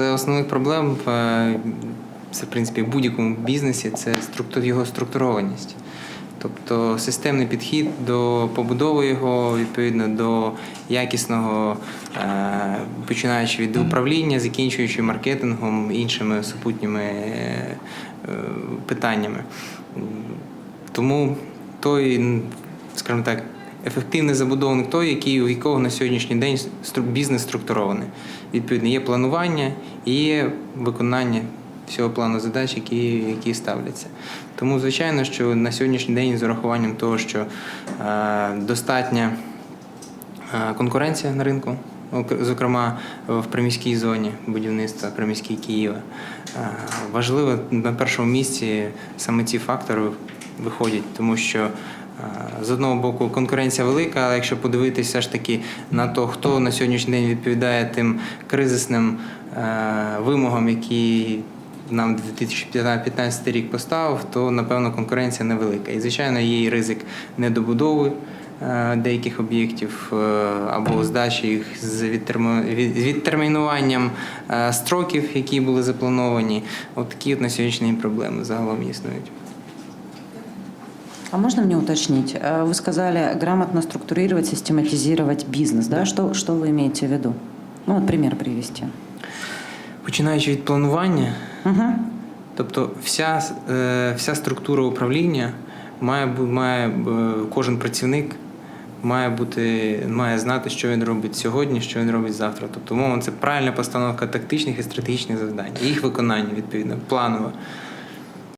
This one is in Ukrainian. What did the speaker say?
З основних проблем е, це в принципі в будь-якому бізнесі це структур його структурованість. Тобто системний підхід до побудови його, відповідно до якісного, е, починаючи від управління, закінчуючи маркетингом, іншими супутніми е, питаннями. Тому той, скажімо так, ефективний забудовник той, який, у якого на сьогоднішній день бізнес структурований. Відповідно, є планування і є виконання всього плану задач, які, які ставляться. Тому, звичайно, що на сьогоднішній день з урахуванням того, що е, достатня е, конкуренція на ринку, зокрема в приміській зоні будівництва приміській Києва. Е, Важливо на першому місці саме ці фактори виходять, тому що з одного боку конкуренція велика, але якщо подивитися ж таки на то, хто на сьогоднішній день відповідає тим кризисним е, вимогам, які нам 2015 рік поставив, то напевно конкуренція невелика. І звичайно, є і ризик недобудови е, деяких об'єктів е, або здачі їх з відтермінуванням строків, які були заплановані. От такі от на сьогоднішній проблеми загалом існують. А можно мне уточнить? Э, Вы сказали грамотно структурировать, систематизировать бизнес, да? Что, что вы имеете в виду? Ну, вот пример привести. Починаючи від планування, Угу. Тобто вся, е, вся структура управління має, бу- має е, кожен працівник має бути, має знати, що він робить сьогодні, що він робить завтра. Тобто, мова це правильна постановка тактичних і стратегічних завдань, і їх виконання відповідно, планове.